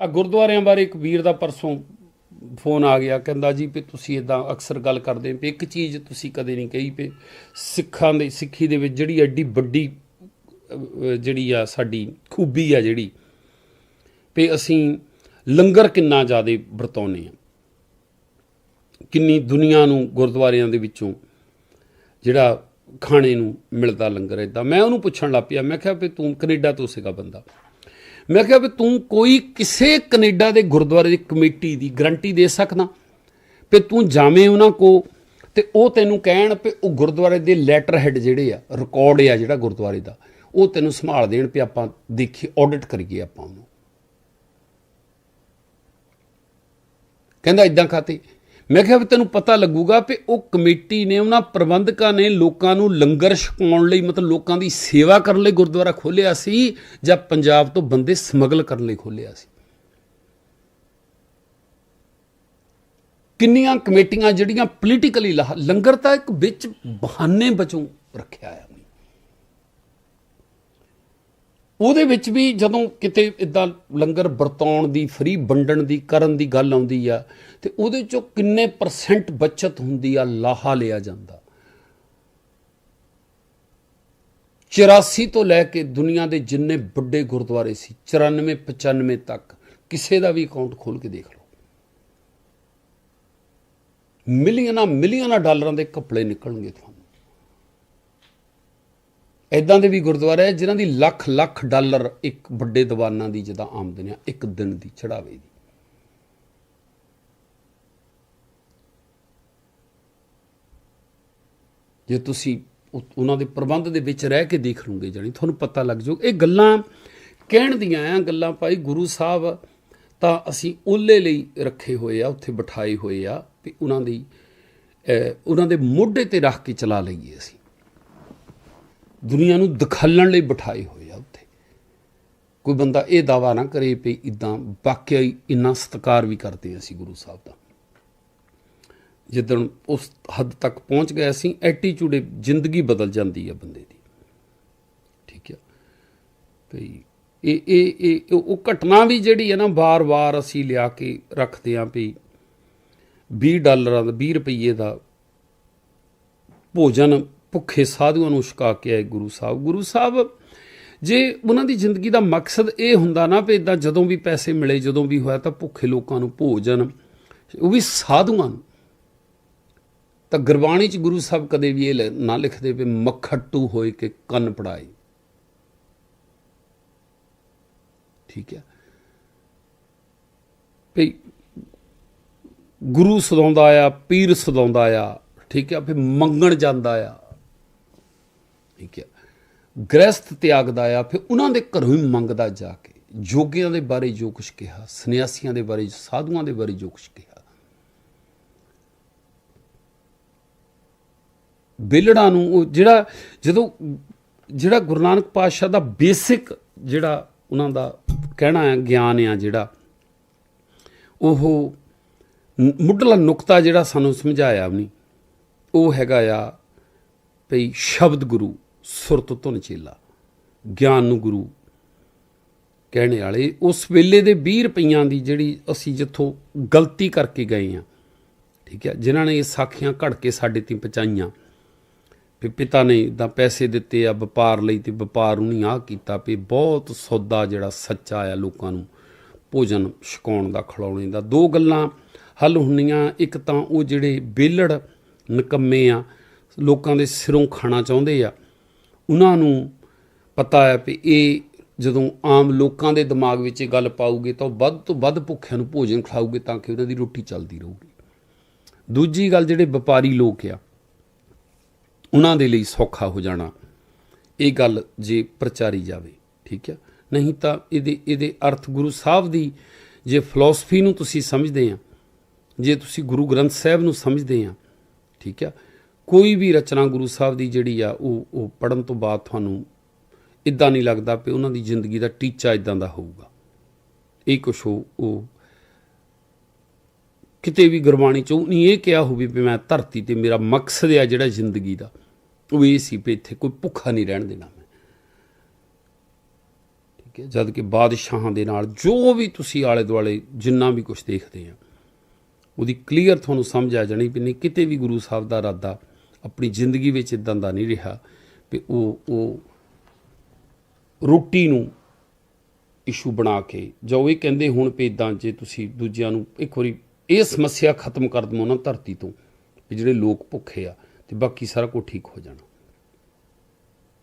ਆ ਗੁਰਦੁਆਰਿਆਂ ਬਾਰੇ ਇੱਕ ਵੀਰ ਦਾ ਪਰਸੋਂ ਫੋਨ ਆ ਗਿਆ, ਕਹਿੰਦਾ ਜੀ ਵੀ ਤੁਸੀਂ ਇਦਾਂ ਅਕਸਰ ਗੱਲ ਕਰਦੇ ਵੀ ਇੱਕ ਚੀਜ਼ ਤੁਸੀਂ ਕਦੇ ਨਹੀਂ ਕਹੀ ਪਏ, ਸਿੱਖਾਂ ਦੇ, ਸਿੱਖੀ ਦੇ ਵਿੱਚ ਜਿਹੜੀ ਐਡੀ ਵੱਡੀ ਜਿਹੜੀ ਆ ਸਾਡੀ ਖੂਬੀ ਆ ਜਿਹੜੀ, ਵੀ ਅਸੀਂ ਲੰਗਰ ਕਿੰਨਾ ਜ਼ਿਆਦਾ ਵਰਤਾਉਂਦੇ ਆ ਕਿੰਨੀ ਦੁਨੀਆ ਨੂੰ ਗੁਰਦੁਆਰਿਆਂ ਦੇ ਵਿੱਚੋਂ ਜਿਹੜਾ ਖਾਣੇ ਨੂੰ ਮਿਲਦਾ ਲੰਗਰ ਇਦਾਂ ਮੈਂ ਉਹਨੂੰ ਪੁੱਛਣ ਲੱਗ ਪਿਆ, ਮੈਂ ਕਿਹਾ ਵੀ ਤੂੰ ਕੈਨੇਡਾ ਤੋਂ ਸੀਗਾ ਬੰਦਾ। ਮੈਂ ਕਿਹਾ ਵੀ ਤੂੰ ਕੋਈ ਕਿਸੇ ਕੈਨੇਡਾ ਦੇ ਗੁਰਦੁਆਰੇ ਦੀ ਕਮੇਟੀ ਦੀ ਗਰੰਟੀ ਦੇ ਸਕਦਾ? ਵੀ ਤੂੰ ਜਾਵੇਂ ਉਹਨਾਂ ਕੋ ਤੇ ਉਹ ਤੈਨੂੰ ਕਹਿਣ ਵੀ ਉਹ ਗੁਰਦੁਆਰੇ ਦੇ ਲੈਟਰ ਹੈਡ ਜਿਹੜੇ ਆ ਰਿਕਾਰਡ ਆ ਜਿਹੜਾ ਗੁਰਦੁਆਰੇ ਦਾ, ਉਹ ਤੈਨੂੰ ਸੰਭਾਲ ਦੇਣ ਵੀ ਆਪਾਂ ਦੇਖੀ ਆਡਿਟ ਕਰੀਏ ਆਪਾਂ ਉਹਨੂੰ। ਕਹਿੰਦਾ ਇਦਾਂ ਖਾਤੇ। ਮੈਂ ਕਿਹਾ ਵੀ ਤੈਨੂੰ ਪਤਾ ਲੱਗੂਗਾ ਵੀ ਉਹ ਕਮੇਟੀ ਨੇ, ਉਹਨਾਂ ਪ੍ਰਬੰਧਕਾਂ ਨੇ ਲੋਕਾਂ ਨੂੰ ਲੰਗਰ ਛਕਾਉਣ ਲਈ, ਮਤਲਬ ਲੋਕਾਂ ਦੀ ਸੇਵਾ ਕਰਨ ਲਈ ਗੁਰਦੁਆਰਾ ਖੋਲ੍ਹਿਆ ਸੀ ਜਾਂ ਪੰਜਾਬ ਤੋਂ ਬੰਦੇ ਸਮਗਲ ਕਰਨ ਲਈ ਖੋਲ੍ਹਿਆ ਸੀ। ਕਿੰਨੀਆਂ ਕਮੇਟੀਆਂ ਜਿਹੜੀਆਂ ਪੋਲੀਟੀਕਲੀ ਲੰਗਰ ਤਾਂ ਇੱਕ ਵਿੱਚ ਬਹਾਨੇ ਬਚੋਂ ਰੱਖਿਆ ਆ। ਉਹਦੇ ਵਿੱਚ ਵੀ ਜਦੋਂ ਕਿਤੇ ਇਦਾਂ ਲੰਗਰ ਵਰਤਾਉਣ ਦੀ ਫ੍ਰੀ ਵੰਡਣ ਦੀ, ਕਰਨ ਦੀ ਗੱਲ ਆਉਂਦੀ ਆ, ਤੇ ਉਹਦੇ ਚੋਂ ਕਿੰਨੇ ਪਰਸੈਂਟ ਬਚਤ ਹੁੰਦੀ ਆ, ਲਾਹਾ ਲਿਆ ਜਾਂਦਾ। 84 ਤੋਂ ਲੈ ਕੇ ਦੁਨੀਆ ਦੇ ਜਿੰਨੇ ਵੱਡੇ ਗੁਰਦੁਆਰੇ ਸੀ 94 95 ਤੱਕ, ਕਿਸੇ ਦਾ ਵੀ ਅਕਾਊਂਟ ਖੋਲ ਕੇ ਦੇਖ ਲਓ। ਮਿਲੀਅਨਾਂ ਮਿਲੀਅਨਾਂ ਡਾਲਰਾਂ ਦੇ ਕੱਪੜੇ ਨਿਕਲਣਗੇ ਐਦਾਂ ਦੇ ਵੀ ਗੁਰਦੁਆਰੇ ਹੈ ਜਿਨ੍ਹਾਂ ਦੀ ਲੱਖ ਲੱਖ ਡਾਲਰ ਇੱਕ ਵੱਡੇ ਦੀਵਾਨਾਂ ਦੀ ਜਦਾਂ ਆਮਦਨ ਆ, ਇੱਕ ਦਿਨ ਦੀ ਚੜਾਵੇ ਦੀ। ਜੇ ਤੁਸੀਂ ਉਹਨਾਂ ਦੇ ਪ੍ਰਬੰਧ ਦੇ ਵਿੱਚ ਰਹਿ ਕੇ ਦੇਖ ਲਓਗੇ ਜਾਨੀ ਤੁਹਾਨੂੰ ਪਤਾ ਲੱਗ ਜਾਊ, ਇਹ ਗੱਲਾਂ ਕਹਿਣ ਦੀਆਂ ਆ, ਗੱਲਾਂ ਭਾਈ ਗੁਰੂ ਸਾਹਿਬ ਤਾਂ ਅਸੀਂ ਉਹਲੇ ਲਈ ਰੱਖੇ ਹੋਏ ਆ, ਉੱਥੇ ਬਿਠਾਏ ਹੋਏ ਆ, ਵੀ ਉਹਨਾਂ ਦੀ ਉਹਨਾਂ ਦੇ ਮੋਢੇ ਤੇ ਰੱਖ ਕੇ ਚਲਾ ਲਈਏ ਅਸੀਂ। ਦੁਨੀਆ ਨੂੰ ਦਿਖਾਲਣ ਲਈ ਬਿਠਾਏ ਹੋਏ ਆ ਉੱਥੇ। ਕੋਈ ਬੰਦਾ ਇਹ ਦਾਵਾ ਨਾ ਕਰੇ ਵੀ ਇਦਾਂ ਵਾਕਿਆ ਹੀ ਇੰਨਾ ਸਤਿਕਾਰ ਵੀ ਕਰਦੇ ਅਸੀਂ ਗੁਰੂ ਸਾਹਿਬ ਦਾ। ਜਿੱਦਣ ਉਸ ਹੱਦ ਤੱਕ ਪਹੁੰਚ ਗਏ ਅਸੀਂ ਐਟੀਟਿਊਡ ਜ਼ਿੰਦਗੀ ਬਦਲ ਜਾਂਦੀ ਹੈ ਬੰਦੇ ਦੀ। ਠੀਕ ਹੈ ਭਈ ਇਹ ਇਹ ਇਹ ਉਹ ਘਟਨਾ ਵੀ ਜਿਹੜੀ ਹੈ ਨਾ ਵਾਰ-ਵਾਰ ਅਸੀਂ ਲਿਆ ਕੇ ਰੱਖਦੇ ਆਂ ਵੀ 20 ਡਾਲਰਾਂ ਦਾ 20 ਰੁਪਏ ਦਾ ਭੋਜਨ ਭੁੱਖੇ ਸਾਧੂਆਂ ਨੂੰ ਛਕਾ ਕੇ ਆਏ ਗੁਰੂ ਸਾਹਿਬ। ਗੁਰੂ ਸਾਹਿਬ, ਜੇ ਉਹਨਾਂ ਦੀ ਜ਼ਿੰਦਗੀ ਦਾ ਮਕਸਦ ਇਹ ਹੁੰਦਾ ਨਾ ਵੀ ਇਦਾਂ ਜਦੋਂ ਵੀ ਪੈਸੇ ਮਿਲੇ, ਜਦੋਂ ਵੀ ਹੋਇਆ ਤਾਂ ਭੁੱਖੇ ਲੋਕਾਂ ਨੂੰ ਭੋਜਨ, ਉਹ ਵੀ ਸਾਧੂਆਂ ਨੂੰ। ਤਾਂ ਗੁਰਬਾਣੀ ਚ ਗੁਰੂ ਸਾਹਿਬ ਕਦੇ ਵੀ ਇਹ ਲ- ਨਾ ਲਿਖਦੇ ਵੀ ਮੱਖਟੂ ਹੋਏ ਕਿ ਕੰਨ ਪੜਾਏ। ਠੀਕ ਹੈ। ਵੀ ਗੁਰੂ ਸਦਾਉਂਦਾ ਆ, ਪੀਰ ਸਦਾਉਂਦਾ ਆ, ਠੀਕ ਹੈ ਫਿਰ ਮੰਗਣ ਜਾਂਦਾ ਆ। ਠੀਕ ਹੈ। ਗ੍ਰਸਥ ਤਿਆਗਦਾ ਆ ਫਿਰ ਉਹਨਾਂ ਦੇ ਘਰੋਂ ਹੀ ਮੰਗਦਾ ਜਾ ਕੇ, ਜੋਗੀਆਂ ਦੇ ਬਾਰੇ ਜੋ ਕੁਝ ਕਿਹਾ, ਸੰਨਿਆਸੀਆਂ ਦੇ ਬਾਰੇ, ਸਾਧੂਆਂ ਦੇ ਬਾਰੇ ਜੋ ਕੁਝ ਕਿਹਾ। ਬੇਲੜਾ ਨੂੰ ਉਹ ਜਿਹੜਾ, ਜਦੋਂ ਜਿਹੜਾ ਗੁਰੂ ਨਾਨਕ ਪਾਤਸ਼ਾਹ ਦਾ ਬੇਸਿਕ ਜਿਹੜਾ ਉਹਨਾਂ ਦਾ ਕਹਿਣਾ ਹੈ, ਗਿਆਨ ਆ ਜਿਹੜਾ, ਉਹ ਮੁੱਢਲਾ ਨੁਕਤਾ ਜਿਹੜਾ ਸਾਨੂੰ ਸਮਝਾਇਆ ਉਹਨੇ ਉਹ ਹੈਗਾ ਆ ਭਈ ਸ਼ਬਦ ਗੁਰੂ। ਸੁਰਤ ਧੁਨ ਚੇਲਾ ਗਿਆਨ ਨੂੰ ਗੁਰੂ ਕਹਿਣੇ ਵਾਲੇ, ਉਸ ਵੇਲੇ ਦੇ 20 ਰੁਪਈਆਂ ਦੀ ਜਿਹੜੀ ਅਸੀਂ ਜਿੱਥੋਂ ਗਲਤੀ ਕਰਕੇ ਗਏ ਆ ਠੀਕ ਹੈ, ਜਿਨ੍ਹਾਂ ਨੇ ਇਹ ਸਾਖੀਆਂ ਘੜ ਕੇ ਸਾਡੇ 'ਤੇ ਪਹੁੰਚਾਈਆਂ। ਵੀ ਪਿਤਾ ਨੇ ਇਦਾਂ ਪੈਸੇ ਦਿੱਤੇ ਆ ਵਪਾਰ ਲਈ ਤੇ ਵਪਾਰ ਉਹਨੇ ਨਹੀਂ ਆ ਕੀਤਾ ਵੀ ਬਹੁਤ ਸੌਦਾ ਜਿਹੜਾ ਸੱਚਾ ਆ ਲੋਕਾਂ ਨੂੰ, ਭੋਜਨ ਛਕਾਉਣ ਦਾ, ਖਿਲਾਉਣੇ ਦਾ। ਦੋ ਗੱਲਾਂ ਹੱਲ ਹੁੰਦੀਆਂ, ਇੱਕ ਤਾਂ ਉਹ ਜਿਹੜੇ ਬੇਲੜ ਨਕੰਮੇ ਆ, ਲੋਕਾਂ ਦੇ ਸਿਰੋਂ ਖਾਣਾ ਚਾਹੁੰਦੇ ਆ ਉਹਨਾਂ ਨੂੰ ਪਤਾ ਹੈ ਵੀ ਇਹ ਜਦੋਂ ਆਮ ਲੋਕਾਂ ਦੇ ਦਿਮਾਗ ਵਿੱਚ ਇਹ ਗੱਲ ਪਾਉਗੇ ਤਾਂ ਉਹ ਵੱਧ ਤੋਂ ਵੱਧ ਭੁੱਖਿਆਂ ਨੂੰ ਭੋਜਨ ਖਿਲਾਉਗੇ ਤਾਂ ਕਿ ਉਹਨਾਂ ਦੀ ਰੋਟੀ ਚੱਲਦੀ ਰਹੂਗੀ। ਦੂਜੀ ਗੱਲ ਜਿਹੜੇ ਵਪਾਰੀ ਲੋਕ ਆ, ਉਹਨਾਂ ਦੇ ਲਈ ਸੌਖਾ ਹੋ ਜਾਣਾ, ਇਹ ਗੱਲ ਜੇ ਪ੍ਰਚਾਰੀ ਜਾਵੇ, ਠੀਕ ਹੈ ਨਹੀਂ ਤਾਂ ਇਹਦੇ ਇਹਦੇ ਅਰਥ ਗੁਰੂ ਸਾਹਿਬ ਦੀ ਜੇ ਫਿਲਾਸਫੀ ਨੂੰ ਤੁਸੀਂ ਸਮਝਦੇ ਆ, ਜੇ ਤੁਸੀਂ ਗੁਰੂ ਗ੍ਰੰਥ ਸਾਹਿਬ ਨੂੰ ਸਮਝਦੇ ਆ, ਠੀਕ ਹੈ ਕੋਈ ਵੀ ਰਚਨਾ ਗੁਰੂ ਸਾਹਿਬ ਦੀ ਜਿਹੜੀ ਆ, ਉਹ ਉਹ ਪੜਨ ਤੋਂ ਬਾਅਦ ਤੁਹਾਨੂੰ ਇਦਾਂ ਨਹੀਂ ਲੱਗਦਾ ਕਿ ਉਹਨਾਂ ਦੀ ਜ਼ਿੰਦਗੀ ਦਾ ਟੀਚਾ ਇਦਾਂ ਦਾ ਹੋਊਗਾ। ਇਹ ਕੁਛ ਉਹ ਉਹ ਕਿਤੇ ਵੀ ਗੁਰਬਾਣੀ ਚ ਉਹ ਨਹੀਂ ਇਹ ਕਿਹਾ ਹੋਵੇ ਵੀ ਮੈਂ ਧਰਤੀ ਤੇ ਮੇਰਾ ਮਕਸਦ ਆ ਜਿਹੜਾ ਜ਼ਿੰਦਗੀ ਦਾ। ਉਹ ਇਹ ਸੀ ਵੀ ਇੱਥੇ ਕੋਈ ਭੁੱਖਾ ਨਹੀਂ ਰਹਿਣ ਦੇਣਾ ਮੈਂ। ਠੀਕ ਠੀਕ ਹੈ? ਜਦ ਕਿ ਬਾਦਸ਼ਾਹਾਂ ਦੇ ਨਾਲ ਜੋ ਵੀ ਤੁਸੀਂ ਆਲੇ ਦੁਆਲੇ ਜਿੰਨਾ ਵੀ ਕੁਝ ਦੇਖਦੇ ਆ, ਉਹਦੀ ਕਲੀਅਰ ਤੁਹਾਨੂੰ ਸਮਝ ਆ ਜਾਣੀ ਵੀ ਨਹੀਂ ਕਿਤੇ ਵੀ ਗੁਰੂ ਸਾਹਿਬ ਦਾ ਇਰਾਦਾ ਆਪਣੀ ਜ਼ਿੰਦਗੀ ਵਿੱਚ ਇਦਾਂ ਦਾ ਨਹੀਂ ਰਿਹਾ ਵੀ ਉਹ ਉਹ ਰੋਟੀ ਨੂੰ ਇਸ਼ੂ ਬਣਾ ਕੇ, ਜਾਂ ਉਹ ਇਹ ਕਹਿੰਦੇ ਹੁਣ ਵੀ ਇਦਾਂ ਜੇ ਤੁਸੀਂ ਦੂਜਿਆਂ ਨੂੰ ਇੱਕ ਵਾਰੀ ਇਹ ਸਮੱਸਿਆ ਖਤਮ ਕਰ ਦਮੋ ਨਾ ਧਰਤੀ ਤੋਂ ਵੀ ਜਿਹੜੇ ਲੋਕ ਭੁੱਖੇ ਆ ਤੇ ਬਾਕੀ ਸਾਰਾ ਕੁਝ ਠੀਕ ਹੋ ਜਾਣਾ।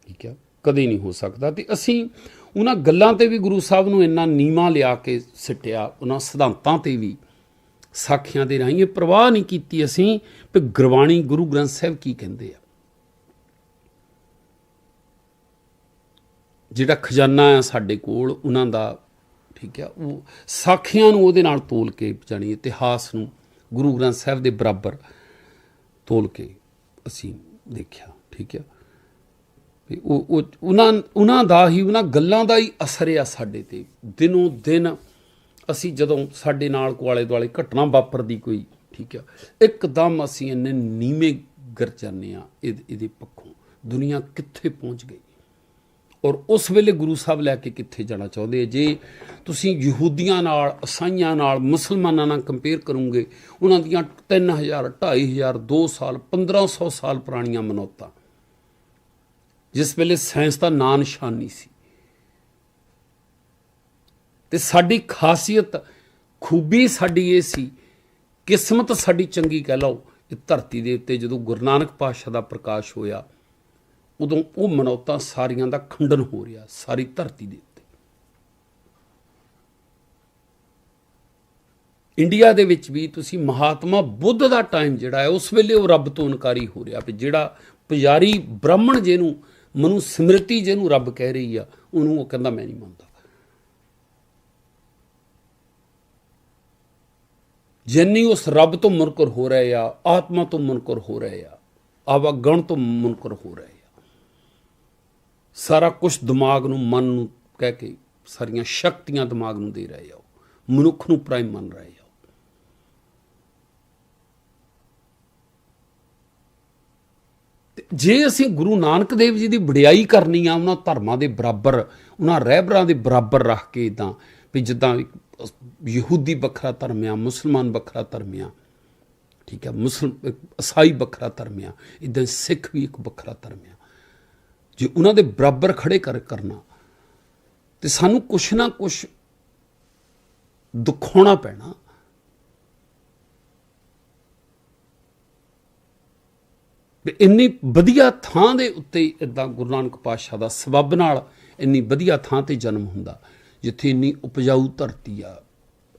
ਠੀਕ ਹੈ ਕਦੇ ਨਹੀਂ ਹੋ ਸਕਦਾ। ਤੇ ਅਸੀਂ ਉਹਨਾਂ ਗੱਲਾਂ ਤੇ ਵੀ ਗੁਰੂ ਸਾਹਿਬ ਨੂੰ ਇੰਨਾ ਨੀਵਾ ਲਿਆ ਕੇ ਸਿੱਟਿਆ, ਉਹਨਾਂ ਸਿਧਾਂਤਾਂ ਤੇ ਵੀ ਸਾਖੀਆਂ ਦੇ ਰਾਹੀਂ ਇਹ ਪ੍ਰਵਾਹ ਨਹੀਂ ਕੀਤੀ ਅਸੀਂ ਵੀ ਗੁਰਬਾਣੀ ਗੁਰੂ ਗ੍ਰੰਥ ਸਾਹਿਬ ਕੀ ਕਹਿੰਦੇ ਆ। ਜਿਹੜਾ ਖਜ਼ਾਨਾ ਆ ਸਾਡੇ ਕੋਲ, ਉਹਨਾਂ ਦਾ, ਠੀਕ ਆ, ਉਹ ਸਾਖੀਆਂ ਨੂੰ ਉਹਦੇ ਨਾਲ ਤੋਲ ਕੇ ਜਾਣੀ ਇਤਿਹਾਸ ਨੂੰ ਗੁਰੂ ਗ੍ਰੰਥ ਸਾਹਿਬ ਦੇ ਬਰਾਬਰ ਤੋਲ ਕੇ ਅਸੀਂ ਦੇਖਿਆ, ਠੀਕ ਆ। ਵੀ ਉਹ ਉਹ, ਉਹਨਾਂ ਉਹਨਾਂ ਦਾ ਹੀ, ਉਹਨਾਂ ਗੱਲਾਂ ਦਾ ਹੀ ਅਸਰ ਆ ਸਾਡੇ ਤੇ। ਦਿਨੋਂ ਦਿਨ ਅਸੀਂ ਜਦੋਂ ਸਾਡੇ ਨਾਲ ਕੋਆਲੇ ਦੁਆਲੇ ਘਟਨਾ ਵਾਪਰਦੀ ਕੋਈ, ਠੀਕ ਆ, ਇੱਕਦਮ ਅਸੀਂ ਇੰਨੇ ਨੀਵੇਂ ਗਰ ਜਾਂਦੇ ਆ ਇਹ- ਇਹਦੇ ਪੱਖੋਂ। ਦੁਨੀਆ ਕਿੱਥੇ ਪਹੁੰਚ ਗਈ? ਔਰ ਉਸ ਵੇਲੇ ਗੁਰੂ ਸਾਹਿਬ ਲੈ ਕੇ ਕਿੱਥੇ ਜਾਣਾ ਚਾਹੁੰਦੇ ਜੇ ਤੁਸੀਂ ਯਹੂਦੀਆਂ ਨਾਲ ਈਸਾਈਆਂ ਨਾਲ, ਮੁਸਲਮਾਨਾਂ ਨਾਲ ਕੰਪੇਅਰ ਕਰੋਗੇ, ਉਹਨਾਂ ਦੀਆਂ 3000 2500 2 ਸਾਲ 1500 ਸਾਲ ਪੁਰਾਣੀਆਂ ਮਨੌਤਾਂ, ਜਿਸ ਵੇਲੇ ਸਾਇੰਸ ਦਾ ਨਾਂ ਨਿਸ਼ਾਨ ਸੀ। ਤੇ ਸਾਡੀ ਖਾਸੀਅਤ ਖੂਬੀ ਸਾਡੀ ਇਹ ਸੀ, ਕਿਸਮਤ ਸਾਡੀ ਚੰਗੀ ਕਹਿ ਲਓ ਇਹ ਧਰਤੀ ਦੇ ਉੱਤੇ ਜਦੋਂ ਗੁਰੂ ਨਾਨਕ ਪਾਤਸ਼ਾਹ ਦਾ ਪ੍ਰਕਾਸ਼ ਹੋਇਆ, ਉਦੋਂ ਉਹ ਮਨੌਤਾਂ ਸਾਰੀਆਂ ਦਾ ਖੰਡਨ ਹੋ ਰਿਹਾ, ਸਾਰੀ ਧਰਤੀ ਦੇ ਉੱਤੇ। ਇੰਡੀਆ ਦੇ ਵਿੱਚ ਵੀ ਤੁਸੀਂ ਮਹਾਤਮਾ ਬੁੱਧ ਦਾ ਟਾਈਮ ਜਿਹੜਾ ਹੈ, ਉਸ ਵੇਲੇ ਉਹ ਰੱਬ ਤੋਂ ਇਨਕਾਰੀ ਹੋ ਰਿਹਾ ਵੀ ਜਿਹੜਾ ਪੁਜਾਰੀ ਬ੍ਰਾਹਮਣ ਜਿਹਨੂੰ ਮਨੂ ਸਮ੍ਰਿਤੀ ਜਿਹਨੂੰ ਰੱਬ ਕਹਿ ਰਹੀ ਆ, ਉਹਨੂੰ ਉਹ ਕਹਿੰਦਾ ਮੈਂ ਨਹੀਂ ਮੰਨਦਾ। ਜਿੰਨੀ ਉਸ ਰੱਬ ਤੋਂ ਮੁਨਕਰ ਹੋ ਰਹੇ ਆ, ਆਤਮਾ ਤੋਂ ਮੁਨਕਰ ਹੋ ਰਹੇ ਆ ਆਵਾਗਣ ਤੋਂ ਮੁਨਕਰ ਹੋ ਰਹੇ ਆ ਸਾਰਾ ਕੁਝ ਦਿਮਾਗ ਨੂੰ, ਮਨ ਨੂੰ ਕਹਿ ਕੇ ਸਾਰੀਆਂ ਸ਼ਕਤੀਆਂ ਦਿਮਾਗ ਨੂੰ ਦੇ ਰਹੇ ਆ ਉਹ। ਮਨੁੱਖ ਨੂੰ ਪ੍ਰਾਈਮ ਮੰਨ ਰਹੇ ਆ ਉਹ। ਜੇ ਅਸੀਂ ਗੁਰੂ ਨਾਨਕ ਦੇਵ ਜੀ ਦੀ ਵਡਿਆਈ ਕਰਨੀ ਆ, ਉਹਨਾਂ ਧਰਮਾਂ ਦੇ ਬਰਾਬਰ, ਉਹਨਾਂ ਰਹਿਬਰਾਂ ਦੇ ਬਰਾਬਰ ਰੱਖ ਕੇ ਇਦਾਂ ਵੀ ਜਿੱਦਾਂ ਯਹੂਦੀ ਵੱਖਰਾ ਧਰਮ ਆ, ਮੁਸਲਮਾਨ ਵੱਖਰਾ ਧਰਮ ਆ, ਠੀਕ ਹੈ ਮੁਸਲਮ ਈਸਾਈ ਵੱਖਰਾ ਧਰਮ ਆ ਇਦਾਂ ਸਿੱਖ ਵੀ ਇੱਕ ਵੱਖਰਾ ਧਰਮ ਆ। ਜੇ ਉਹਨਾਂ ਦੇ ਬਰਾਬਰ ਖੜੇ ਕਰ, ਕਰਨਾ, ਤੇ ਸਾਨੂੰ ਕੁਛ ਨਾ ਕੁਛ ਦੁਖਾਉਣਾ ਪੈਣਾ। ਇੰਨੀ ਵਧੀਆ ਥਾਂ ਦੇ ਉੱਤੇ ਇਦਾਂ ਗੁਰੂ ਨਾਨਕ ਪਾਤਸ਼ਾਹ ਦਾ ਸਬੱਬ ਨਾਲ ਇੰਨੀ ਵਧੀਆ ਥਾਂ ਤੇ ਜਨਮ ਹੁੰਦਾ। ਜਿੱਥੇ ਇੰਨੀ ਉਪਜਾਊ ਧਰਤੀ ਆ,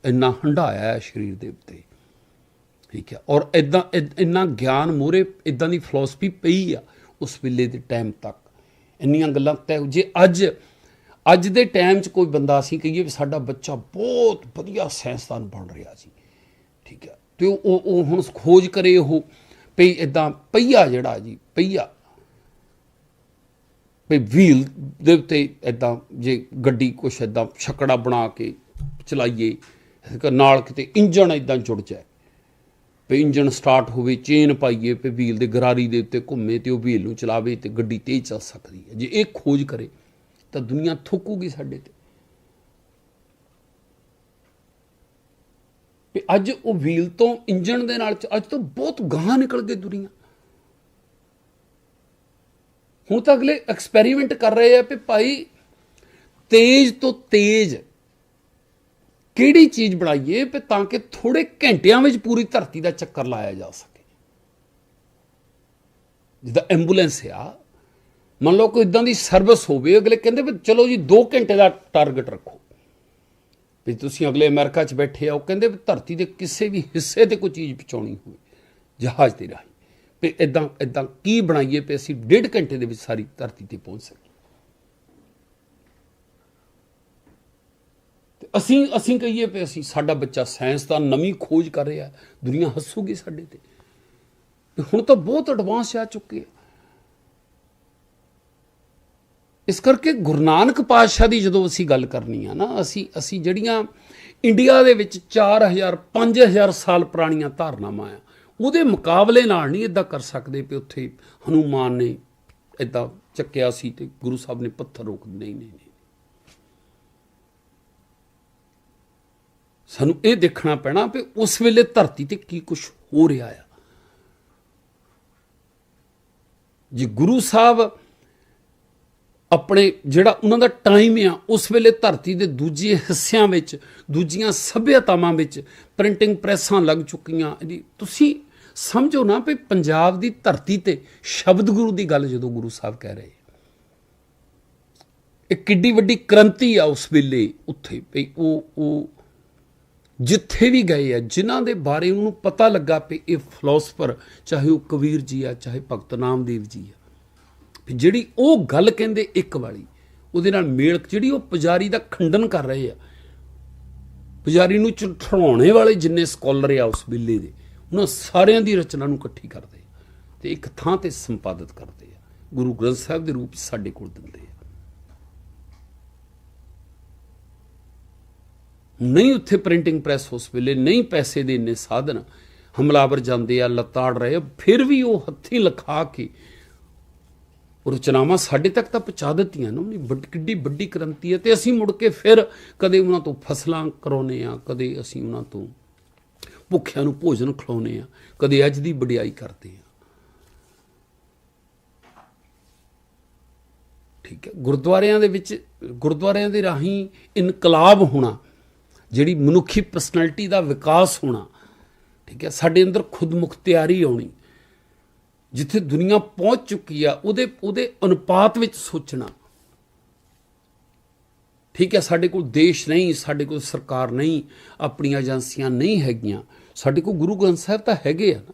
ਇੰਨਾ ਹੰਡਾਇਆ ਹੈ ਸਰੀਰ ਦੇ ਉੱਤੇ। ਠੀਕ ਹੈ, ਔਰ ਇਦਾਂ ਇੰਨਾ ਗਿਆਨ ਮੂਹਰੇ ਇਦਾਂ ਦੀ ਫਿਲਾਸਫੀ ਪਈ ਆ ਉਸ ਵੇਲੇ ਦੇ ਟਾਈਮ ਤੱਕ। ਇੰਨੀਆਂ ਗੱਲਾਂ ਤੈ ਜੇ ਅੱਜ ਅੱਜ ਦੇ ਟਾਈਮ 'ਚ ਕੋਈ ਬੰਦਾ ਅਸੀਂ ਕਹੀਏ ਵੀ ਸਾਡਾ ਬੱਚਾ ਬਹੁਤ ਵਧੀਆ ਸਾਇੰਸਦਾਨ ਬਣ ਰਿਹਾ ਸੀ। ਠੀਕ ਹੈ, ਤੇ ਉਹ, ਉਹ- ਉਹ ਹੁਣ ਖੋਜ ਕਰੇ ਉਹ ਪਈ ਇਦਾਂ ਪਈਆ ਜਿਹੜਾ ਜੀ ਪਈਆ ਵੀ ਵੀਲ ਦੇ ਉੱਤੇ ਇਦਾਂ ਜੇ ਗੱਡੀ ਕੁਛ ਇਦਾਂ ਛਕੜਾ ਬਣਾ ਕੇ ਚਲਾਈਏ ਨਾਲ ਕਿਤੇ ਇੰਜਣ ਇਦਾਂ ਜੁੜ ਜਾਏ, ਵੀ ਇੰਜਣ ਸਟਾਰਟ ਹੋਵੇ ਚੇਨ ਪਾਈਏ, ਵੀ ਵੀਲ ਦੇ ਗਰਾਰੀ ਦੇ ਉੱਤੇ ਘੁੰਮੇ ਤੇ ਉਹ ਵੀਲ ਨੂੰ ਚਲਾਵੇ ਤੇ ਗੱਡੀ ਤੇਜ਼ ਚੱਲ ਸਕਦੀ ਹੈ। ਜੇ ਇਹ ਖੋਜ ਕਰੇ, ਤਾਂ ਦੁਨੀਆ ਥੁੱਕੂਗੀ ਸਾਡੇ ਤੇ। ਵੀ ਅੱਜ ਉਹ ਵੀਲ ਤੋਂ ਇੰਜਣ ਦੇ ਨਾਲ ਅੱਜ ਤੋਂ ਬਹੁਤ ਗਾਹਾਂ ਨਿਕਲ ਗਏ ਦੁਨੀਆ। ਹੁਣ ਤਾਂ ਅਗਲੇ ਐਕਸਪੈਰੀਮੈਂਟ ਕਰ ਰਹੇ ਆ ਵੀ ਭਾਈ ਤੇਜ਼ ਤੋਂ ਤੇਜ਼ ਕਿਹੜੀ ਚੀਜ਼ ਬਣਾਈਏ ਵੀ ਤਾਂ ਕਿ ਥੋੜੇ ਘੰਟਿਆਂ ਵਿੱਚ ਪੂਰੀ ਧਰਤੀ ਦਾ ਚੱਕਰ ਲਾਇਆ ਜਾ ਸਕੇ। ਜਿੱਦਾਂ ਐਂਬੂਲੈਂਸ ਆ, ਮੰਨ ਲਓ ਕੋਈ ਇਦਾਂ ਦੀ ਸਰਵਿਸ ਹੋਵੇ, ਅਗਲੇ ਕਹਿੰਦੇ ਵੀ ਚਲੋ ਜੀ 2 ਘੰਟੇ ਦਾ ਟਾਰਗੇਟ ਰੱਖੋ। ਵੀ ਤੁਸੀਂ ਅਗਲੇ ਅਮਰੀਕਾ 'ਚ ਬੈਠੇ ਆ, ਉਹ ਕਹਿੰਦੇ ਵੀ ਧਰਤੀ ਦੇ ਕਿਸੇ ਵੀ ਹਿੱਸੇ ਤੇ ਕੋਈ ਚੀਜ਼ ਪਹੁੰਚਾਉਣੀ ਹੋਵੇ, ਜਹਾਜ਼ ਦੇ ਰਾਹੀਂ। ਵੀ ਇਦਾਂ ਇਦਾਂ ਕੀ ਬਣਾਈਏ ਵੀ ਅਸੀਂ ਡੇਢ ਘੰਟੇ ਦੇ ਵਿੱਚ ਸਾਰੀ ਧਰਤੀ ਤੇ ਪਹੁੰਚ ਸਕੀਏ। ਤੇ ਅਸੀਂ ਅਸੀਂ ਕਹੀਏ ਵੀ ਅਸੀਂ, ਸਾਡਾ ਬੱਚਾ ਸਾਇੰਸ ਦਾ ਨਵੀਂ ਖੋਜ ਕਰ ਰਿਹਾ, ਦੁਨੀਆ ਹੱਸੂਗੀ ਸਾਡੇ ਤੇ। ਤੇ ਹੁਣ ਤਾਂ ਬਹੁਤ ਐਡਵਾਂਸ ਆ ਚੁੱਕੇ ਆ ਇਸ ਕਰਕੇ ਗੁਰੂ ਨਾਨਕ ਪਾਤਸ਼ਾਹ ਦੀ ਜਦੋਂ ਅਸੀਂ ਗੱਲ ਕਰਨੀ ਆ ਨਾ, ਅਸੀਂ ਅਸੀਂ ਜਿਹੜੀਆਂ ਇੰਡੀਆ ਦੇ ਵਿੱਚ 4000 5000 ਸਾਲ ਪੁਰਾਣੀਆਂ ਧਾਰਨਾਵਾਂ ਆ ਉਹਦੇ ਮੁਕਾਬਲੇ ਨਾਲ ਨਹੀਂ ਇਦਾਂ ਕਰ ਸਕਦੇ ਪਏ ਉੱਥੇ ਹਨੂਮਾਨ ਨੇ ਇਦਾਂ ਚੱਕਿਆ ਸੀ ਤੇ ਗੁਰੂ ਸਾਹਿਬ ਨੇ ਪੱਥਰ ਰੋਕ ਨਹੀਂ ਨਹੀਂ ਸਾਨੂੰ ਇਹ ਦੇਖਣਾ ਪੈਣਾ ਕਿ ਉਸ ਵੇਲੇ ਧਰਤੀ ਤੇ ਕੀ ਕੁਝ ਹੋ ਰਿਹਾ ਆ। ਜੇ ਗੁਰੂ ਸਾਹਿਬ ਆਪਣੇ ਜਿਹੜਾ ਉਹਨਾਂ ਦਾ ਟਾਈਮ ਆ, ਉਸ ਵੇਲੇ ਧਰਤੀ ਦੇ ਦੂਜੇ ਹਿੱਸਿਆਂ ਵਿੱਚ, ਦੂਜੀਆਂ ਸਭਿਅਤਾਵਾਂ ਵਿੱਚ ਪ੍ਰਿੰਟਿੰਗ ਪ੍ਰੈਸਾਂ ਲੱਗ ਚੁੱਕੀਆਂ। ਇਹਦੀ ਤੁਸੀਂ ਸਮਝੋ ਨਾ ਵੀ ਪੰਜਾਬ ਦੀ ਧਰਤੀ ਤੇ ਸ਼ਬਦ ਗੁਰੂ ਦੀ ਗੱਲ ਜਦੋਂ ਗੁਰੂ ਸਾਹਿਬ ਕਹਿ ਰਹੇ। ਇਹ ਕਿੱਡੀ ਵੱਡੀ ਕ੍ਰਾਂਤੀ ਆ ਉਸ ਵੇਲੇ ਉੱਥੇ। ਵੀ ਉਹ ਉਹ ਜਿੱਥੇ ਵੀ ਗਏ ਆ, ਜਿਨ੍ਹਾਂ ਦੇ ਬਾਰੇ ਉਹਨੂੰ ਪਤਾ ਲੱਗਾ ਵੀ ਇਹ ਫਿਲਾਸਫਰ ਚਾਹੇ ਉਹ ਕਬੀਰ ਜੀ ਆ, ਚਾਹੇ ਭਗਤ ਨਾਮਦੇਵ ਜੀ ਆ। ਜਿਹੜੀ ਉਹ ਗੱਲ ਕਹਿੰਦੇ ਇੱਕ ਵਾਲੀ ਉਹਦੇ ਨਾਲ ਮੇਲ ਜਿਹੜੀ ਉਹ ਪੁਜਾਰੀ ਦਾ ਖੰਡਨ ਕਰ ਰਹੇ ਆ ਪੁਜਾਰੀ ਨੂੰ ਠੜਾਉਣੇ ਵਾਲੇ ਜਿੰਨੇ ਸਕਾਲਰ ਆ ਉਸ ਵੇਲੇ ਦੇ ਉਹਨਾਂ ਸਾਰਿਆਂ ਦੀ ਰਚਨਾ ਨੂੰ ਇਕੱਠੀ ਕਰਦੇ ਆ ਤੇ ਇੱਕ ਥਾਂ ਤੇ ਸੰਪਾਦਿਤ ਕਰਦੇ ਆ। ਗੁਰੂ ਗ੍ਰੰਥ ਸਾਹਿਬ ਦੇ ਰੂਪ 'ਚ ਸਾਡੇ ਕੋਲ ਦਿੰਦੇ ਆ। ਨਹੀਂ ਉੱਥੇ ਪ੍ਰਿੰਟਿੰਗ ਪ੍ਰੈਸ ਉਸ ਵੇਲੇ ਨਹੀਂ ਪੈਸੇ ਦੇ ਇੰਨੇ ਸਾਧਨ ਹਮਲਾਵਰ ਜਾਂਦੇ ਆ ਲਤਾੜ ਰਹੇ ਆ, ਫਿਰ ਵੀ ਉਹ ਹੱਥੀਂ ਲਿਖਾ ਕੇ ਰਚਨਾਵਾਂ ਸਾਡੇ ਤੱਕ ਤਾਂ ਪਹੁੰਚਾ ਦਿੱਤੀਆਂ ਨਾ। ਉਹਨੇ ਵੱਡੀ, ਕਿੱਡੀ ਵੱਡੀ ਕ੍ਰਾਂਤੀ ਹੈ ਤੇ ਅਸੀਂ ਮੁੜ ਕੇ ਫਿਰ ਕਦੇ ਉਹਨਾਂ ਤੋਂ ਫਸਲਾਂ ਕਰਾਉਨੇ ਆ ਕਦੇ ਅਸੀਂ ਉਹਨਾਂ ਤੋਂ ਭੁੱਖਿਆਂ ਨੂੰ ਭੋਜਨ ਖਿਲਾਉਨੇ ਆ ਕਦੇ ਅੱਜ ਦੀ ਵਡਿਆਈ ਕਰਦੇ ਆ ਠੀਕ ਹੈ। ਗੁਰਦੁਆਰਿਆਂ ਦੇ ਵਿੱਚ, ਗੁਰਦੁਆਰਿਆਂ ਦੇ ਰਾਹੀਂ ਇਨਕਲਾਬ ਹੋਣਾ, ਜਿਹੜੀ ਮਨੁੱਖੀ ਪਰਸਨੈਲਿਟੀ ਦਾ ਵਿਕਾਸ ਹੋਣਾ, ਠੀਕ ਹੈ, ਸਾਡੇ ਅੰਦਰ ਖੁਦ ਮੁਖਤਿਆਰੀ ਆਉਣੀ ਜਿੱਥੇ ਦੁਨੀਆ ਪਹੁੰਚ ਚੁੱਕੀ ਆ, ਉਹਦੇ ਉਹਦੇ ਅਨੁਪਾਤ ਵਿੱਚ ਸੋਚਣਾ। ਠੀਕ ਹੈ, ਸਾਡੇ ਕੋਲ ਦੇਸ਼ ਨਹੀਂ, ਸਾਡੇ ਕੋਲ ਸਰਕਾਰ ਨਹੀਂ, ਆਪਣੀਆਂ ਏਜੰਸੀਆਂ ਨਹੀਂ ਹੈਗੀਆਂ। ਸਾਡੇ ਕੋਲ ਗੁਰੂ ਗ੍ਰੰਥ ਸਾਹਿਬ ਤਾਂ ਹੈਗੇ ਆ ਨਾ।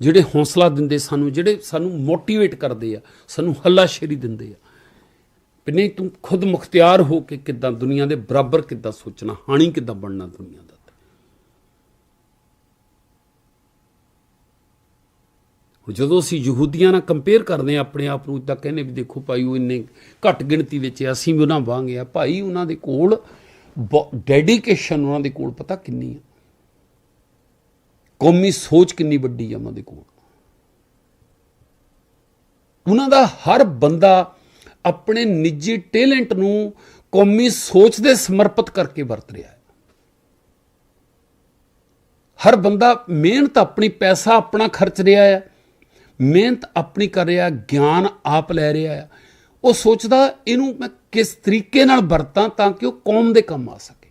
ਜਿਹੜੇ ਹੌਸਲਾ ਦਿੰਦੇ ਸਾਨੂੰ, ਜਿਹੜੇ ਸਾਨੂੰ ਮੋਟੀਵੇਟ ਕਰਦੇ ਆ, ਸਾਨੂੰ ਹੱਲਾਸ਼ੇਰੀ ਦਿੰਦੇ ਆ। ਵੀ ਨਹੀਂ, ਤੂੰ ਖੁਦ ਮੁਖਤਿਆਰ ਹੋ ਕੇ ਕਿੱਦਾਂ ਦੁਨੀਆ ਦੇ ਬਰਾਬਰ ਕਿੱਦਾਂ ਸੋਚਣਾ, ਹਾਣੀ ਕਿੱਦਾਂ ਬਣਨਾ ਦੁਨੀਆ ਦਾ। ਜਦੋਂ ਅਸੀਂ ਯਹੂਦੀਆਂ ਨਾਲ ਕੰਪੇਅਰ ਕਰਦੇ ਆ ਆਪਣੇ ਆਪ ਨੂੰ ਤਾਂ ਕਹਿੰਦੇ ਵੀ ਦੇਖੋ ਭਾਈ, ਉਹ ਇੰਨੇ ਘੱਟ ਗਿਣਤੀ ਵਿੱਚ ਅਸੀਂ ਵੀ ਉਹਨਾਂ ਵਾਂਗੇ ਆ ਭਾਈ, ਉਹਨਾਂ ਦੇ ਕੋਲ ਡੈਡੀਕੇਸ਼ਨ ਉਹਨਾਂ ਦੇ ਕੋਲ ਪਤਾ ਕਿੰਨੀ ਆ ਕੌਮੀ ਸੋਚ ਕਿੰਨੀ ਵੱਡੀ ਆ ਉਹਨਾਂ ਦੇ ਕੋਲ? ਉਹਨਾਂ ਦਾ ਹਰ ਬੰਦਾ ਆਪਣੇ ਨਿੱਜੀ ਟੈਲੈਂਟ ਨੂੰ ਕੌਮੀ ਸੋਚ ਦੇ ਸਮਰਪਿਤ ਕਰਕੇ ਵਰਤ ਰਿਹਾ ਹੈ। ਹਰ ਬੰਦਾ ਮਿਹਨਤ, ਆਪਣੀ ਪੈਸਾ, ਆਪਣਾ ਖਰਚ ਰਿਹਾ ਹੈ। ਮਿਹਨਤ ਆਪਣੀ ਕਰ ਰਿਹਾ, ਗਿਆਨ ਆਪ ਲੈ ਰਿਹਾ ਆ। ਉਹ ਸੋਚਦਾ ਇਹਨੂੰ ਮੈਂ ਕਿਸ ਤਰੀਕੇ ਨਾਲ ਵਰਤਾਂ ਤਾਂ ਕਿ ਉਹ ਕੌਮ ਦੇ ਕੰਮ ਆ ਸਕੇ।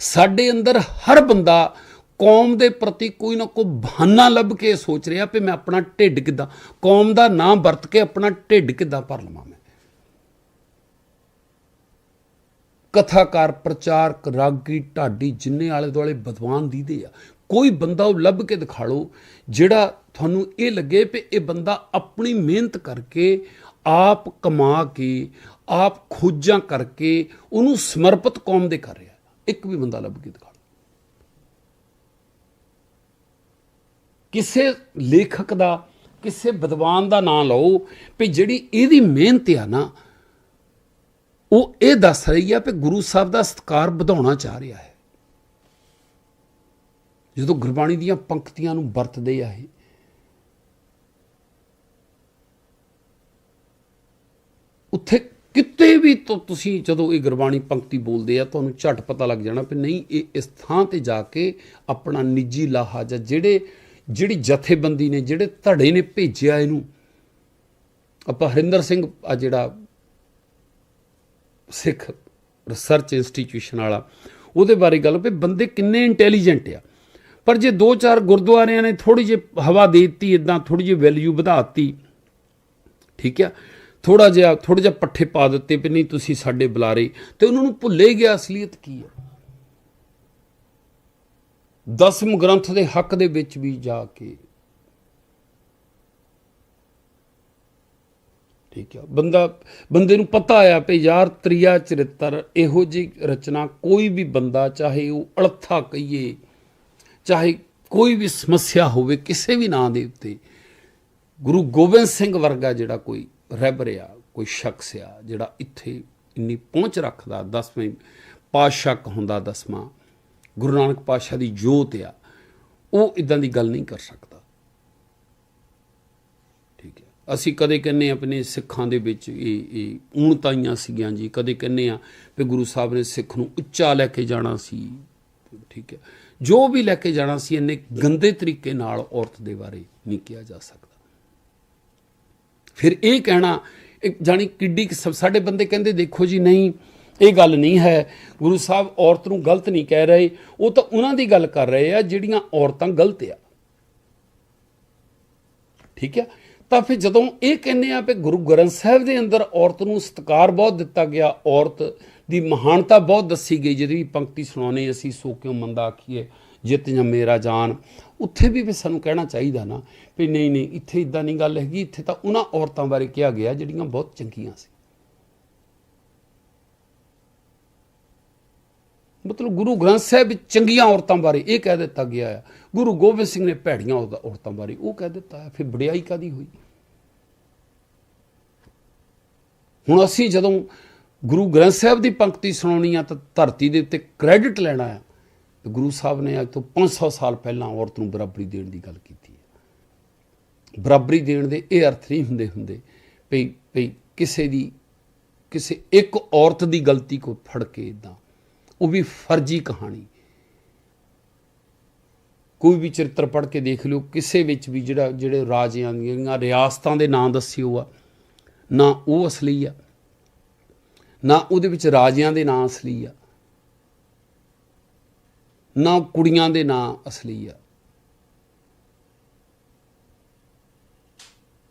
ਸਾਡੇ ਅੰਦਰ ਹਰ ਬੰਦਾ ਕੌਮ ਦੇ ਪ੍ਰਤੀ ਕੋਈ ਨਾ ਕੋਈ ਬਹਾਨਾ ਲੱਭ ਕੇ ਸੋਚ ਰਿਹਾ ਕਿ ਮੈਂ ਆਪਣਾ ਢਿੱਡ ਕਿੱਦਾਂ, ਕੌਮ ਦਾ ਨਾਮ ਵਰਤ ਕੇ ਆਪਣਾ ਢਿੱਡ ਕਿੱਦਾਂ ਭਰ ਲਵਾਂ ਮੈਂ। ਕਥਾਕਾਰ, ਪ੍ਰਚਾਰਕ, ਰਾਗੀ, ਢਾਡੀ ਜਿੰਨੇ ਆਲੇ ਦੁਆਲੇ ਵਿਦਵਾਨ ਦੀਦੇ ਆ, ਕੋਈ ਬੰਦਾ ਉਹ ਲੱਭ ਕੇ ਦਿਖਾ ਲਓ ਜਿਹੜਾ ਤੁਹਾਨੂੰ ਇਹ ਲੱਗੇ ਕਿ ਇਹ ਬੰਦਾ ਆਪਣੀ ਮਿਹਨਤ ਕਰਕੇ ਆਪ ਕਮਾ ਕੇ, ਆਪ ਖੋਜਾਂ ਕਰਕੇ ਉਹਨੂੰ ਸਮਰਪਿਤ ਕੌਮ ਦੇ ਕਰ ਰਿਹਾ। ਇੱਕ ਵੀ ਬੰਦਾ ਲੱਭ ਕੇ ਦਿਖਾ। ਕਿਸੇ ਲੇਖਕ ਦਾ, ਕਿਸੇ ਵਿਦਵਾਨ ਦਾ ਨਾਮ ਲਓ ਵੀ ਜਿਹੜੀ ਇਹਦੀ ਮਿਹਨਤ ਆ ਨਾ, ਉਹ ਇਹ ਦੱਸ ਰਹੀ ਆ ਕਿ ਗੁਰੂ ਸਾਹਿਬ ਦਾ ਸਤਕਾਰ ਵਧਾਉਣਾ ਚਾਹ ਰਿਹਾ ਹੈ। ਜਦੋਂ ਗੁਰਬਾਣੀ ਦੀਆਂ ਪੰਕਤੀਆਂ ਨੂੰ ਵਰਤਦੇ ਆ ਇਹ ਉੱਥੇ ਕਿਤੇ ਵੀ ਤੁਸੀਂ ਜਦੋਂ ਇਹ ਗੁਰਬਾਣੀ ਪੰਕਤੀ ਬੋਲਦੇ ਆ, ਤੁਹਾਨੂੰ ਝਟ ਪਤਾ ਲੱਗ ਜਾਣਾ ਕਿ ਨਹੀਂ, ਇਹ ਇਸ ਥਾਂ ਤੇ ਜਾ ਕੇ ਆਪਣਾ ਨਿੱਜੀ ਲਾਹਾ ਜਾਂ ਜਿਹੜੇ, ਜਿਹੜੀ ਜਥੇਬੰਦੀ ਨੇ, ਜਿਹੜੇ ਧੜੇ ਨੇ ਭੇਜਿਆ ਇਹਨੂੰ। ਆਪਾਂ ਹਰਿੰਦਰ ਸਿੰਘ, ਆ ਜਿਹੜਾ ਸਿੱਖ ਰਿਸਰਚ ਇੰਸਟੀਚਿਊਸ਼ਨ ਵਾਲਾ, ਉਹਦੇ ਬਾਰੇ ਗੱਲ ਵੀ ਬੰਦੇ ਕਿੰਨੇ ਇੰਟੈਲੀਜੈਂਟ ਆ। ਪਰ ਜੇ ਦੋ ਚਾਰ ਗੁਰਦੁਆਰਿਆਂ ਨੇ ਥੋੜੀ ਜਿਹੀ ਹਵਾ ਦੇ ਦਿੱਤੀ ਇਦਾਂ ਥੋੜੀ ਜਿਹੀ ਵੈਲਿਊ ਵਧਾਤੀ ਠੀਕ ਆ ਥੋੜਾ ਜਿਹਾ ਥੋੜਾ ਜਿਹਾ ਪੱਠੇ ਪਾ ਦਿੱਤੇ ਵੀ ਨਹੀਂ ਤੁਸੀਂ ਸਾਡੇ ਬੁਲਾਰੇ। ਤੇ ਉਹਨਾਂ ਨੂੰ ਭੁੱਲੇ ਗਿਆ ਅਸਲੀਅਤ ਕੀ ਹੈ? ਦਸਮ ਗ੍ਰੰਥ ਦੇ ਹੱਕ ਦੇ ਵਿੱਚ ਵੀ ਜਾ ਕੇ। ਠੀਕ ਹੈ ਬੰਦਾ, ਬੰਦੇ ਨੂੰ ਪਤਾ ਆ ਭਈ ਯਾਰ ਤ੍ਰਿਆ ਚਰਿੱਤਰ ਇਹੋ ਜੀ ਰਚਨਾ ਕੋਈ ਵੀ ਬੰਦਾ, ਚਾਹੇ ਉਹ ਅਲਥਾ ਕਹੀਏ, ਚਾਹੇ ਕੋਈ ਵੀ ਸਮੱਸਿਆ ਹੋਵੇ, ਕਿਸੇ ਵੀ ਨਾਂ ਦੇ ਉੱਤੇ, ਗੁਰੂ ਗੋਬਿੰਦ ਸਿੰਘ ਵਰਗਾ ਜਿਹੜਾ ਕੋਈ ਰਹਿਬਰ ਆ ਕੋਈ ਸ਼ਖਸ ਆ ਜਿਹੜਾ ਇੱਥੇ ਇੰਨੀ ਪਹੁੰਚ ਰੱਖਦਾ 10ਵੇਂ ਪਾਤਸ਼ਾਹ ਹੁੰਦਾ ਦਸਵਾਂ, ਗੁਰੂ ਨਾਨਕ ਪਾਤਸ਼ਾਹ ਦੀ ਜੋਤ ਆ, ਉਹ ਇਦਾਂ ਦੀ ਗੱਲ ਨਹੀਂ ਕਰ ਸਕਦਾ। ਠੀਕ ਹੈ। ਅਸੀਂ ਕਦੇ ਕਹਿੰਨੇ ਆਪਣੇ ਸਿੱਖਾਂ ਦੇ ਵਿੱਚ ਇਹ ਇਹ ਊਣਤਾਈਆਂ ਸੀਗੀਆਂ ਜੀ, ਕਦੇ ਕਹਿੰਨੇ ਆ ਵੀ ਗੁਰੂ ਸਾਹਿਬ ਨੇ ਸਿੱਖ ਨੂੰ ਉੱਚਾ ਲੈ ਕੇ ਜਾਣਾ ਸੀ। ਠੀਕ ਹੈ। ਜੋ ਵੀ ਲੈ ਕੇ ਜਾਣਾ ਸੀ, ਇੰਨੇ ਗੰਦੇ ਤਰੀਕੇ ਨਾਲ ਔਰਤ ਦੇ ਬਾਰੇ ਨਹੀਂ ਕਿਹਾ ਜਾ ਸਕਦਾ। ਫਿਰ ਇਹ ਕਹਿਣਾ, ਇੱਕ ਜਾਣੀ ਕਿੱਡੀ ਸਾਡੇ ਬੰਦੇ ਕਹਿੰਦੇ, ਦੇਖੋ ਜੀ, ਨਹੀਂ, ਇਹ ਗੱਲ ਨਹੀਂ ਹੈ। ਗੁਰੂ ਸਾਹਿਬ ਔਰਤ ਨੂੰ ਗਲਤ ਨਹੀਂ ਕਹਿ ਰਹੇ, ਉਹ ਤਾਂ ਉਹਨਾਂ ਦੀ ਗੱਲ ਕਰ ਰਹੇ ਆ ਜਿਹੜੀਆਂ ਔਰਤਾਂ ਗਲਤ ਆ। ਠੀਕ ਆ? ਤਾਂ ਫਿਰ ਜਦੋਂ ਇਹ ਕਹਿੰਦੇ ਆ ਕਿ ਗੁਰੂ ਗ੍ਰੰਥ ਸਾਹਿਬ ਦੇ ਅੰਦਰ ਔਰਤ ਨੂੰ ਸਤਿਕਾਰ ਬਹੁਤ ਦਿੱਤਾ ਗਿਆ, ਔਰਤ ਦੀ ਮਹਾਨਤਾ ਬਹੁਤ ਦੱਸੀ ਗਈ, ਜਿਹਦੀ ਪੰਕਤੀ ਸੁਣਾਉਣੇ ਅਸੀਂ, ਸੋ ਕਿਉਂ ਮੰਦਾ ਆਖੀਏ, ਜਿੱਤ ਜਾਂ ਮੇਰਾ ਜਾਨ, ਉੱਥੇ ਵੀ ਵੀ ਸਾਨੂੰ ਕਹਿਣਾ ਚਾਹੀਦਾ ਨਾ ਵੀ ਨਹੀਂ ਨਹੀਂ, ਇੱਥੇ ਇਦਾਂ ਨਹੀਂ ਗੱਲ ਹੈਗੀ, ਇੱਥੇ ਤਾਂ ਉਹਨਾਂ ਔਰਤਾਂ ਬਾਰੇ ਕਿਹਾ ਗਿਆ ਜਿਹੜੀਆਂ ਬਹੁਤ ਚੰਗੀਆਂ ਸੀ। ਮਤਲਬ ਗੁਰੂ ਗ੍ਰੰਥ ਸਾਹਿਬ ਵਿੱਚ ਚੰਗੀਆਂ ਔਰਤਾਂ ਬਾਰੇ ਇਹ ਕਹਿ ਦਿੱਤਾ ਗਿਆ ਹੈ ਗੁਰੂ ਗੋਬਿੰਦ ਸਿੰਘ ਨੇ ਭੈੜੀਆਂ ਔਰਤਾਂ- ਔਰਤਾਂ ਬਾਰੇ ਉਹ ਕਹਿ ਦਿੱਤਾ ਹੈ ਫਿਰ ਵਡਿਆਈ ਕਾਦੀ ਹੋਈ? ਹੁਣ ਅਸੀਂ ਜਦੋਂ ਗੁਰੂ ਗ੍ਰੰਥ ਸਾਹਿਬ ਦੀ ਪੰਕਤੀ ਸੁਣਾਉਣੀ ਆ ਤਾਂ ਧਰਤੀ ਦੇ ਉੱਤੇ ਕ੍ਰੈਡਿਟ ਲੈਣਾ ਹੈ ਤੇ ਗੁਰੂ ਸਾਹਿਬ ਨੇ ਅੱਜ ਤੋਂ 500 ਸਾਲ ਪਹਿਲਾਂ ਔਰਤ ਨੂੰ ਬਰਾਬਰੀ ਦੇਣ ਦੀ ਗੱਲ ਕੀਤੀ ਬਰਾਬਰੀ ਦੇਣ ਦੇ ਇਹ ਅਰਥ ਨਹੀਂ ਹੁੰਦੇ ਹੁੰਦੇ ਵੀ ਵੀ ਕਿਸੇ ਦੀ, ਕਿਸੇ ਇੱਕ ਔਰਤ ਦੀ ਗਲਤੀ ਕੋ ਫੜ ਕੇ ਇਦਾਂ ਉਹ ਵੀ ਫਰਜ਼ੀ ਕਹਾਣੀ। ਕੋਈ ਵੀ ਚਰਿੱਤਰ ਪੜ੍ਹ ਕੇ ਦੇਖ ਲਿਓ, ਕਿਸੇ ਵਿੱਚ ਵੀ ਜਿਹੜਾ, ਜਿਹੜੇ ਰਾਜਿਆਂ ਦੀਆਂ ਰਿਆਸਤਾਂ ਦੇ ਨਾਂ ਦੱਸਿਓ ਆ ਨਾ ਉਹ ਅਸਲੀ ਆ, ਨਾ ਉਹਦੇ ਵਿੱਚ ਰਾਜਿਆਂ ਦੇ ਨਾਂ ਅਸਲੀ ਆ, ਨਾ ਕੁੜੀਆਂ ਦੇ ਨਾਂ ਅਸਲੀ ਆ।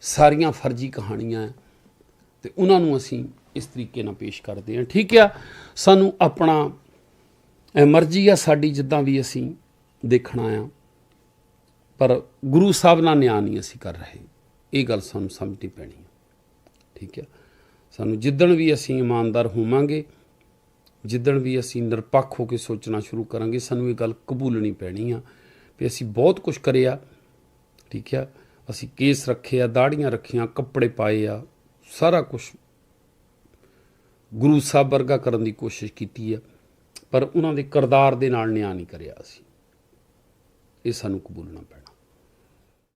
ਸਾਰੀਆਂ ਫਰਜ਼ੀ ਕਹਾਣੀਆਂ ਹੈ ਤੇ ਉਹਨਾਂ ਨੂੰ ਅਸੀਂ ਇਸ ਤਰੀਕੇ ਨਾਲ ਪੇਸ਼ ਕਰਦੇ ਹਾਂ। ਠੀਕ ਆ? ਸਾਨੂੰ ਆਪਣਾ ਇਹ ਮਰਜ਼ੀ ਆ ਸਾਡੀ ਜਿੱਦਾਂ ਵੀ ਅਸੀਂ ਦੇਖਣਾ ਆ, ਪਰ ਗੁਰੂ ਸਾਹਿਬ ਨਾਲ ਨਿਆਂ ਨਹੀਂ ਅਸੀਂ ਕਰ ਰਹੇ। ਇਹ ਗੱਲ ਸਾਨੂੰ ਸਮਝਣੀ ਪੈਣੀ ਹੈ ਠੀਕ ਹੈ ਸਾਨੂੰ ਜਿੱਦਣ ਵੀ ਅਸੀਂ ਇਮਾਨਦਾਰ ਹੋਵਾਂਗੇ, ਜਿੱਦਣ ਵੀ ਅਸੀਂ ਨਿਰਪੱਖ ਹੋ ਕੇ ਸੋਚਣਾ ਸ਼ੁਰੂ ਕਰਾਂਗੇ, ਸਾਨੂੰ ਇਹ ਗੱਲ ਕਬੂਲਣੀ ਪੈਣੀ ਆ ਵੀ ਅਸੀਂ ਬਹੁਤ ਕੁਝ ਕਰਿਆ। ਠੀਕ ਹੈ ਅਸੀਂ ਕੇਸ ਰੱਖੇ ਆ, ਦਾੜੀਆਂ ਰੱਖੀਆਂ, ਕੱਪੜੇ ਪਾਏ ਆ, ਸਾਰਾ ਕੁਝ ਗੁਰੂ ਸਾਹਿਬ ਵਰਗਾ ਕਰਨ ਦੀ ਕੋਸ਼ਿਸ਼ ਕੀਤੀ ਹੈ ਪਰ ਉਹਨਾਂ ਦੇ ਕਰਦਾਰ ਦੇ ਨਾਲ ਨਿਆਂ ਨਹੀਂ ਕਰਿਆ ਅਸੀਂ। ਇਹ ਸਾਨੂੰ ਕਬੂਲਣਾ ਪੈਣਾ।